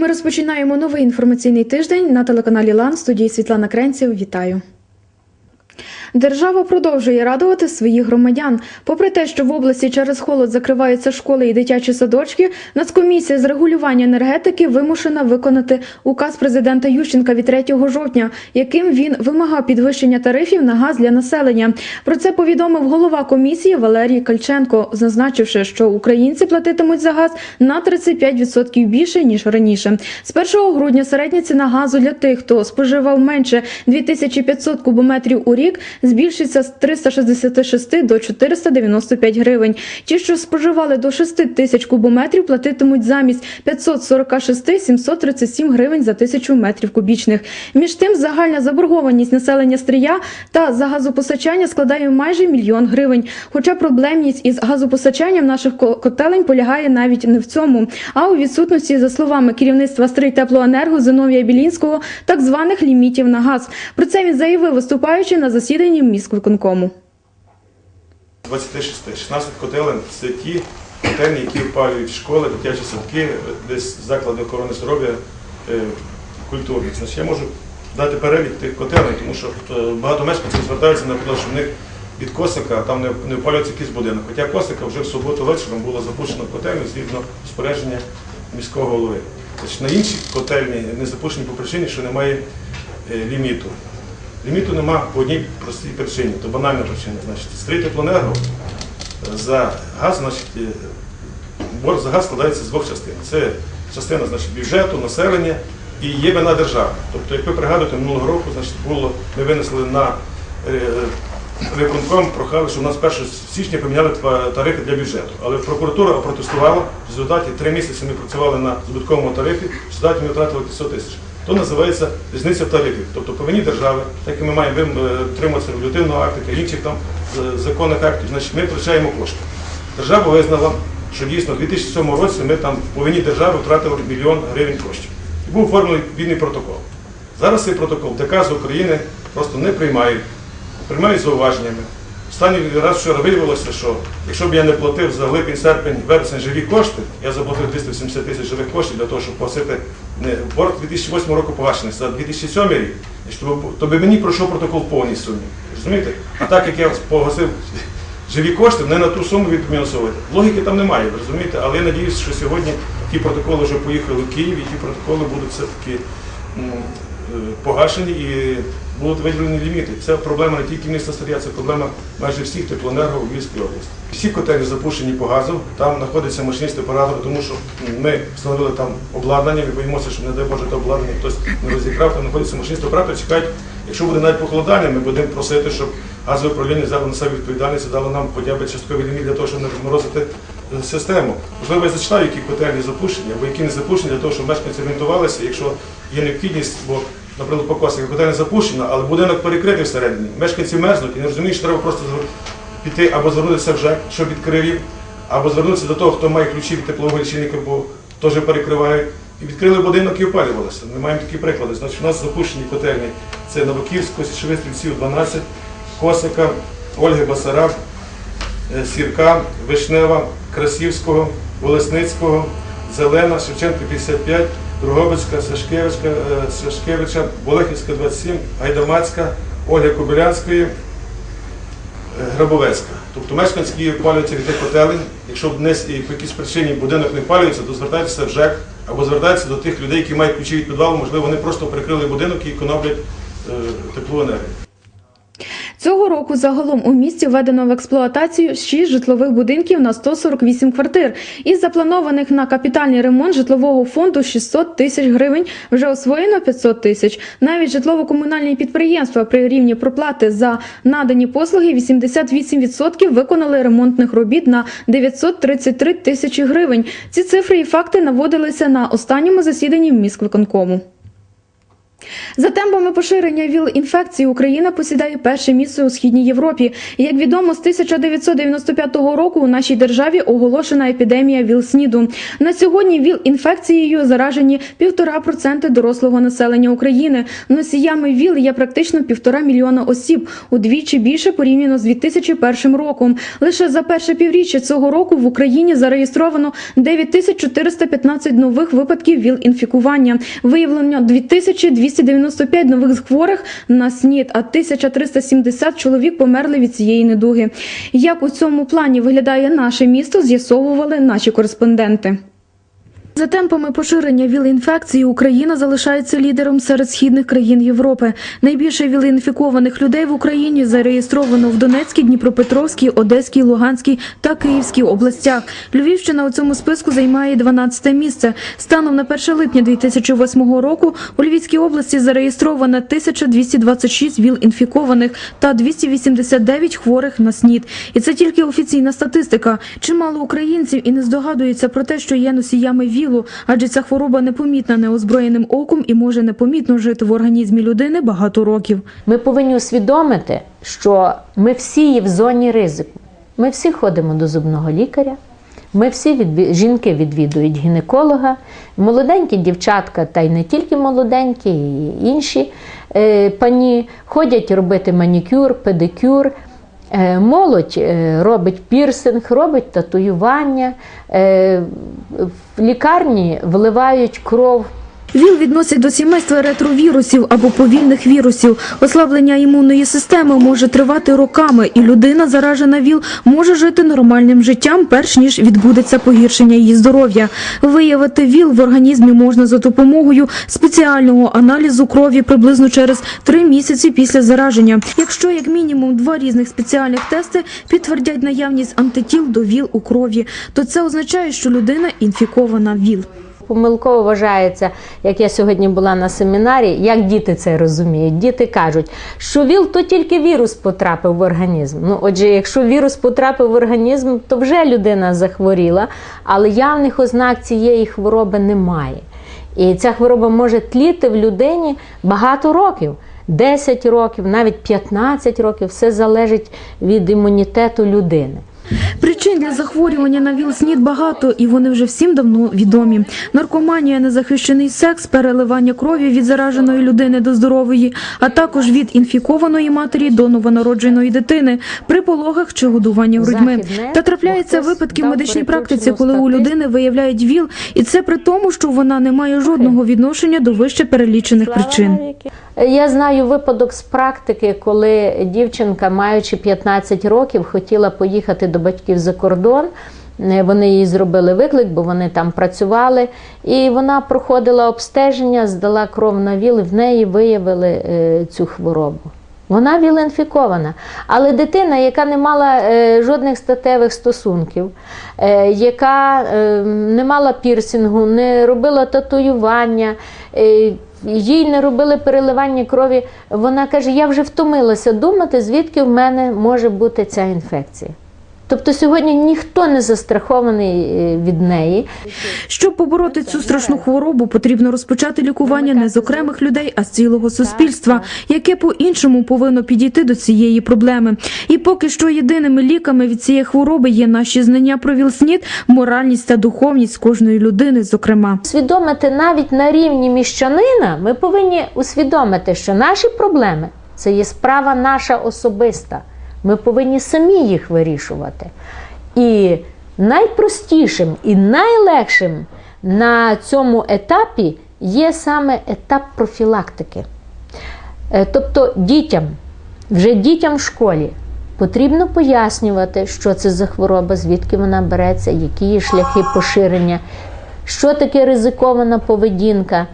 Ми розпочинаємо новий інформаційний тиждень на телеканалі Лан. Студії Світлана Кренців. Вітаю. Держава продовжує радувати своїх громадян. Попри те, що в області через холод закриваються школи і дитячі садочки, Нацкомісія з регулювання енергетики вимушена виконати указ президента Ющенка від 3 жовтня, яким він вимагав підвищення тарифів на газ для населення. Про це повідомив голова комісії Валерій Кальченко, зазначивши, що українці платитимуть за газ на 35% більше ніж раніше. З 1 грудня середня ціна газу для тих, хто споживав менше 2500 кубометрів у рік, збільшиться з 366 до 495 гривень. Ті, що споживали до 6 тисяч кубометрів, платитимуть замість 546 737 гривень за тисячу метрів кубічних. Між тим, загальна заборгованість населення Стрия та за газопостачання складає майже мільйон гривень. Хоча проблемність із газопостачанням наших котелень полягає навіть не в цьому, а у відсутності, за словами керівництва Стрий Теплоенерго Зиновія Білінського, так званих лімітів на газ. Про це він заявив, виступаючи на засіданні міськвиконкому. 26. 16 котелень це ті котельні, які опалюють школи, дитячі садки, десь заклади охорони здоров'я, е, культурні. Значить, я можу дати перелік тих котелень, тому що е, багато мешканців звертаються на те, що в них від Косика там не, опалюється якийсь будинок. Хоча Косика вже в суботу вечором було запущено котельню згідно розпорядження міського голови. Значить, на інші котельні не запущені по причині, що немає е, ліміту. Ліміту нема по одній простій причині, то банальна причина. Значить, стрій теплоенерго за газ, значить, е, борг за газ складається з двох частин. Це частина значить, бюджету, населення і є вина держави. Тобто, як ви пригадуєте, минулого року значить, було, ми винесли на е, виконком, прохали, що у нас 1 січня поміняли тарифи для бюджету. Але прокуратура опротестувала. В результаті три місяці ми працювали на збитковому тарифі, в результаті ми втратили 500 тисяч. То називається різниця в тарифі. Тобто по вині держави, так як ми маємо е, дотримуватися регулятивного акту та інших там законних актів, значить ми втрачаємо кошти. Держава визнала, що дійсно в 2007 році ми там по вині держави втратили мільйон гривень коштів. І був оформлений відповідний протокол. Зараз цей протокол ДК з України просто не приймають, приймають зауваженнями. Останній раз вчора виявилося, що якщо б я не платив за липень, серпень, вересень живі кошти, я заплатив 270 тисяч живих коштів для того, щоб погасити не борг 2008 року погашений, за 2007 рік, то би мені пройшов протокол повній сумі. Розумієте? А так як я погасив живі кошти, не на ту суму відмінусовувати. Логіки там немає, розумієте? Але я надіюся, що сьогодні ті протоколи вже поїхали в Київ, і ті протоколи будуть все-таки е, погашені і будуть виділені ліміти. Це проблема не тільки міста Старія, це проблема майже всіх теплоенерго у Львівській області. Всі котелі запущені по газу, там знаходяться машиністи оператори, тому що ми встановили там обладнання, ми боїмося, що не дай Боже те обладнання хтось не розіграв, там знаходяться машиністи оператори, чекають, якщо буде навіть похолодання, ми будемо просити, щоб газове управління взяло на себе відповідальність дало нам хоча б частковий ліміт для того, щоб не розморозити е, систему. Можливо, я зачитаю, які котельні запущені, або які не запущені, для того, щоб мешканці орієнтувалися, якщо є необхідність, бо, наприклад, по Косові котельня запущена, але будинок перекритий всередині. Мешканці мерзнуть і не розуміють, що треба просто піти або звернутися в ЖЕК, щоб відкрив або звернутися до того, хто має ключі від теплового лічильника, бо теж перекривають. І відкрили будинок і опалювалися. Ми маємо такі приклади. Значить, у нас запущені котельні. Це Новоківського, Січових 12, Косика, Ольги Басараб, е, Сірка, Вишнева, Красівського, Волесницького, Зелена, Шевченка 55, Другобицька, Сашкевичка, е, Сашкевича, Болехівська 27, Гайдамацька, Ольги Кобилянської, е, Грабовецька. Тобто мешканці, палюються від тих котелень, якщо десь і по якійсь причині будинок не палюється, то звертайтеся в ЖЕК або звертайтеся до тих людей, які мають ключі від підвалу, можливо, вони просто прикрили будинок і економлять е, теплову енергію. Цього року загалом у місті введено в експлуатацію 6 житлових будинків на 148 квартир. Із запланованих на капітальний ремонт житлового фонду 600 тисяч гривень вже освоєно 500 тисяч. Навіть житлово-комунальні підприємства при рівні проплати за надані послуги 88% виконали ремонтних робіт на 933 тисячі гривень. Ці цифри і факти наводилися на останньому засіданні міськвиконкому. За темпами поширення ВІЛ-інфекції Україна посідає перше місце у східній Європі. Як відомо, з 1995 року у нашій державі оголошена епідемія ВІЛ-СНІДу. На сьогодні ВІЛ-інфекцією заражені 1,5% дорослого населення України. Носіями ВІЛ є практично півтора мільйона осіб, удвічі більше порівняно з 2001 роком. Лише за перше півріччя цього року в Україні зареєстровано 9415 нових випадків ВІЛ-інфікування. Виявлено 2295 нових хворих на СНІД, а 1370 чоловік померли від цієї недуги. Як у цьому плані виглядає наше місто, з'ясовували наші кореспонденти. За темпами поширення ВІЛ-інфекції Україна залишається лідером серед східних країн Європи. Найбільше ВІЛ-інфікованих людей в Україні зареєстровано в Донецькій, Дніпропетровській, Одеській, Луганській та Київській областях. Львівщина у цьому списку займає 12 місце. Станом на 1 липня 2008 року у Львівській області зареєстровано 1226 ВІЛ-інфікованих та 289 хворих на СНІД. І це тільки офіційна статистика. Чимало українців і не здогадуються про те, що є носіями ВІЛу, адже ця хвороба непомітна неозброєним оком і може непомітно жити в організмі людини багато років. Ми повинні усвідомити, що ми всі є в зоні ризику. Ми всі ходимо до зубного лікаря, ми всі відві... жінки відвідують гінеколога, молоденькі дівчатка, та й не тільки молоденькі, і інші е, пані ходять робити манікюр, педикюр. Е, Молодь е, робить пірсинг, робить татуювання, е, в лікарні вливають кров ВІЛ відносять до сімейства ретровірусів або повільних вірусів. Ослаблення імунної системи може тривати роками, і людина, заражена ВІЛ, може жити нормальним життям, перш ніж відбудеться погіршення її здоров'я. Виявити ВІЛ в організмі можна за допомогою спеціального аналізу крові приблизно через три місяці після зараження. Якщо як мінімум два різних спеціальних тести підтвердять наявність антитіл до ВІЛ у крові, то це означає, що людина інфікована ВІЛ. Помилково вважається, як я сьогодні була на семінарі, як діти це розуміють. Діти кажуть, що ВІЛ то тільки вірус потрапив в організм. Ну, отже, якщо вірус потрапив в організм, то вже людина захворіла, але явних ознак цієї хвороби немає. І ця хвороба може тліти в людині багато років. 10 років, навіть 15 років, все залежить від імунітету людини. Причин для захворювання на ВІЛ-СНІД багато, і вони вже всім давно відомі. Наркоманія, незахищений секс, переливання крові від зараженої людини до здорової, а також від інфікованої матері до новонародженої дитини при пологах чи годуванні грудьми. Та трапляються випадки в медичній практиці, коли у людини виявляють ВІЛ, і це при тому, що вона не має жодного відношення до вище перелічених причин. Я знаю випадок з практики, коли дівчинка, маючи 15 років, хотіла поїхати до батьків за кордон. Е, Вони їй зробили виклик, бо вони там працювали. І вона проходила обстеження, здала кров на ВІЛ, і в неї виявили е, цю хворобу. Вона ВІЛ-інфікована. Але дитина, яка не мала е, жодних статевих стосунків, яка не мала пірсингу, не робила татуювання, їй не робили переливання крові, вона каже: я вже втомилася думати, звідки в мене може бути ця інфекція. Тобто сьогодні ніхто не застрахований е, від неї. Щоб побороти цю страшну хворобу, потрібно розпочати лікування не з окремих людей, а з цілого суспільства, яке по-іншому повинно підійти до цієї проблеми. І поки що єдиними ліками від цієї хвороби є наші знання про ВІЛ-СНІД, моральність та духовність кожної людини, зокрема. Усвідомити навіть на рівні міщанина, ми повинні усвідомити, що наші проблеми це є справа наша особиста. Ми повинні самі їх вирішувати. І найпростішим і найлегшим на цьому етапі є саме етап профілактики. Е, Тобто дітям, вже дітям в школі потрібно пояснювати, що це за хвороба, звідки вона береться, які є шляхи поширення, що таке ризикована поведінка.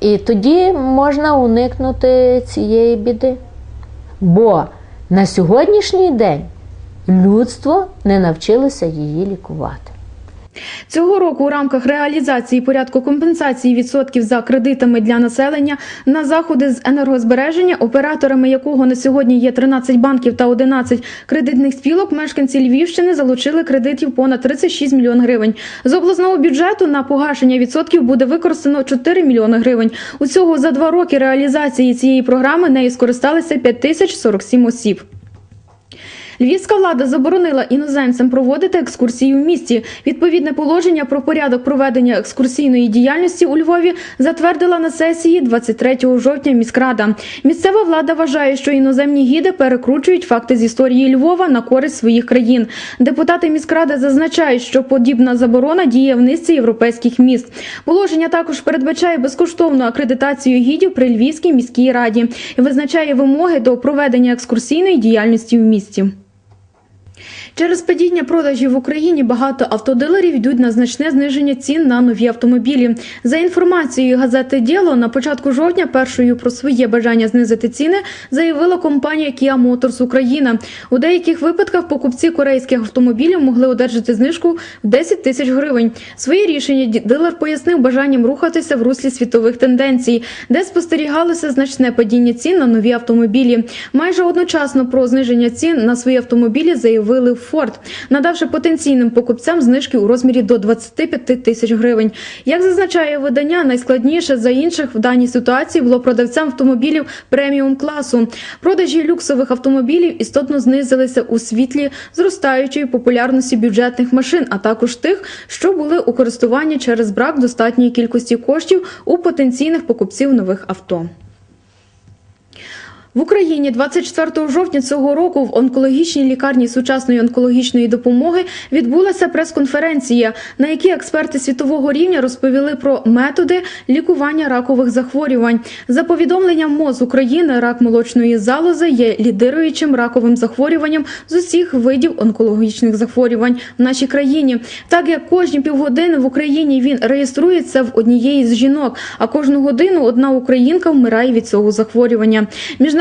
І тоді можна уникнути цієї біди. Бо на сьогоднішній день людство не навчилося її лікувати. Цього року у рамках реалізації порядку компенсації відсотків за кредитами для населення на заходи з енергозбереження, операторами якого на сьогодні є 13 банків та 11 кредитних спілок, мешканці Львівщини залучили кредитів понад 36 мільйон гривень. З обласного бюджету на погашення відсотків буде використано 4 мільйони гривень. Усього за два роки реалізації цієї програми нею скористалися 5047 осіб. Львівська влада заборонила іноземцям проводити екскурсії у місті. Відповідне положення про порядок проведення екскурсійної діяльності у Львові затвердила на сесії 23 жовтня міськрада. Місцева влада вважає, що іноземні гіди перекручують факти з історії Львова на користь своїх країн. Депутати міськради зазначають, що подібна заборона діє в низці європейських міст. Положення також передбачає безкоштовну акредитацію гідів при Львівській міській раді і визначає вимоги до проведення екскурсійної діяльності в місті. Через падіння продажів в Україні багато автодилерів йдуть на значне зниження цін на нові автомобілі. За інформацією газети Діло на початку жовтня першою про своє бажання знизити ціни заявила компанія Kia Motors Україна. У деяких випадках покупці корейських автомобілів могли одержати знижку в 10 тисяч гривень. Своє рішення дилер пояснив бажанням рухатися в руслі світових тенденцій, де спостерігалося значне падіння цін на нові автомобілі. Майже одночасно про зниження цін на свої автомобілі заявили Ford, надавши потенційним покупцям знижки у розмірі до 25 тисяч гривень. Як зазначає видання, найскладніше за інших в даній ситуації було продавцям автомобілів преміум класу. Продажі люксових автомобілів істотно знизилися у світлі зростаючої популярності бюджетних машин, а також тих, що були у користуванні через брак достатньої кількості коштів у потенційних покупців нових авто. В Україні 24 жовтня цього року в онкологічній лікарні сучасної онкологічної допомоги відбулася прес-конференція, на якій експерти світового рівня розповіли про методи лікування ракових захворювань. За повідомленням МОЗ України, рак молочної залози є лідируючим раковим захворюванням з усіх видів онкологічних захворювань в нашій країні. Так як кожні півгодини в Україні він реєструється в однієї з жінок, а кожну годину одна українка вмирає від цього захворювання.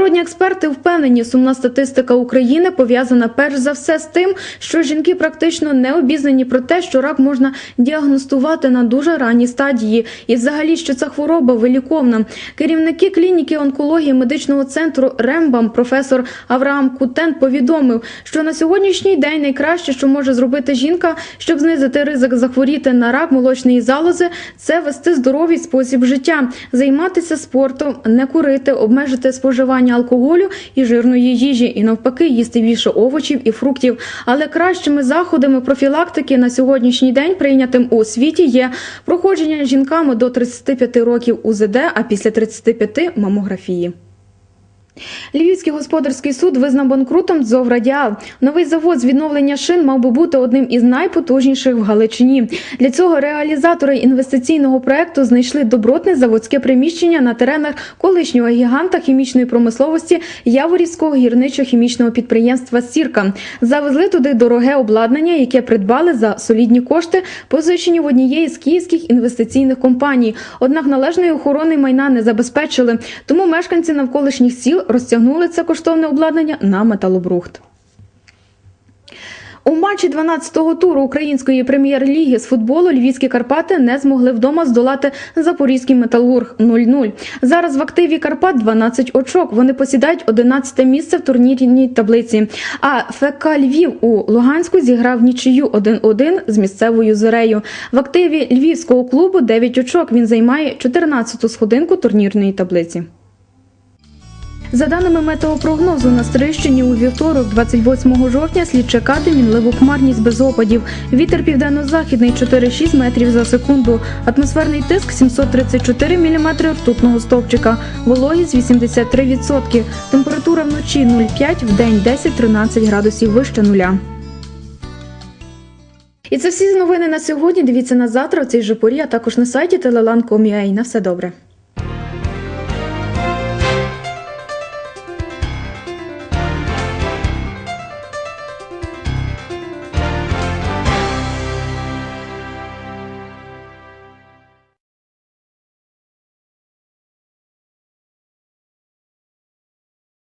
Міжнародні експерти впевнені, сумна статистика України пов'язана перш за все з тим, що жінки практично не обізнані про те, що рак можна діагностувати на дуже ранній стадії, і взагалі, що ця хвороба виліковна. Керівники клініки онкології медичного центру Рембам, професор Авраам Кутен, повідомив, що на сьогоднішній день найкраще, що може зробити жінка, щоб знизити ризик захворіти на рак молочної залози, це вести здоровий спосіб життя, займатися спортом, не курити, обмежити споживання алкоголю і жирної їжі, і навпаки, їсти більше овочів і фруктів. Але кращими заходами профілактики на сьогоднішній день прийнятим у світі є проходження жінками до 35 років УЗД, а після 35 – мамографії. Львівський господарський суд визнав банкрутом ЗОВ «Радіал». Новий завод з відновлення шин мав би бути одним із найпотужніших в Галичині. Для цього реалізатори інвестиційного проекту знайшли добротне заводське приміщення на теренах колишнього гіганта хімічної промисловості Яворівського гірничо-хімічного підприємства Сірка. Завезли туди дороге обладнання, яке придбали за солідні кошти, позичені в однієї з київських інвестиційних компаній. Однак належної охорони майна не забезпечили, тому мешканці навколишніх сіл розтягнули це коштовне обладнання на металобрухт. У матчі 12-го туру української прем'єр-ліги з футболу львівські Карпати не змогли вдома здолати запорізький металург 0-0. Зараз в активі Карпат 12 очок. Вони посідають 11 місце в турнірній таблиці. А ФК Львів у Луганську зіграв нічию 1-1 з місцевою зорею. В активі львівського клубу 9 очок. Він займає 14-ту сходинку турнірної таблиці. За даними метеопрогнозу, на Стрищині у вівторок, 28 жовтня, слід чекати мінливу хмарність без опадів. Вітер південно-західний 4-6 метрів за секунду. Атмосферний тиск 734 мм ртутного стовпчика. Вологість 83%. Температура вночі 0,5, в день 10-13 градусів вище нуля. І це всі новини на сьогодні. Дивіться на завтра в цій же порі, а також на сайті telelan.com.ua. На все добре.